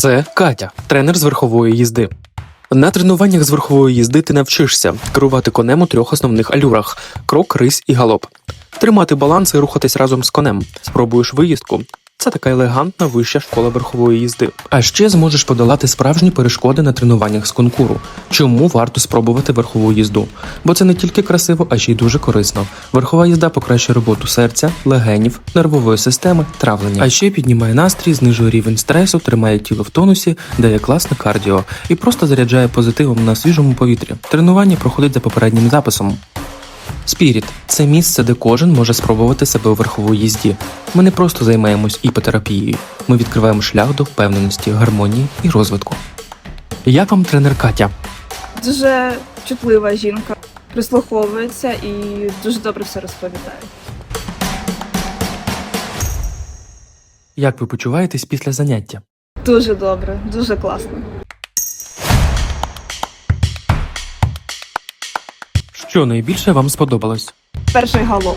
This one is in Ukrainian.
Це Катя, тренер з верхової їзди. На тренуваннях з верхової їзди ти навчишся керувати конем у трьох основних алюрах: крок, рись і галоп. Тримати баланс і рухатись разом з конем. Спробуєш виїздку. Це така елегантна вища школа верхової їзди. А ще зможеш подолати справжні перешкоди на тренуваннях з конкуру. Чому варто спробувати верхову їзду? Бо це не тільки красиво, а ще й дуже корисно. Верхова їзда покращує роботу серця, легенів, нервової системи, травлення. А ще піднімає настрій, знижує рівень стресу, тримає тіло в тонусі, дає класне кардіо і просто заряджає позитивом на свіжому повітрі. Тренування проходить за попереднім записом. Спіріт це місце, де кожен може спробувати себе у верховій їзді. Ми не просто займаємось іпотерапією, ми відкриваємо шлях до впевненості, гармонії і розвитку. Як вам тренер Катя? Дуже чутлива жінка, прислуховується і дуже добре все розповідає. Як ви почуваєтесь після заняття? Дуже добре, дуже класно. Що найбільше вам сподобалось? Перший галоп.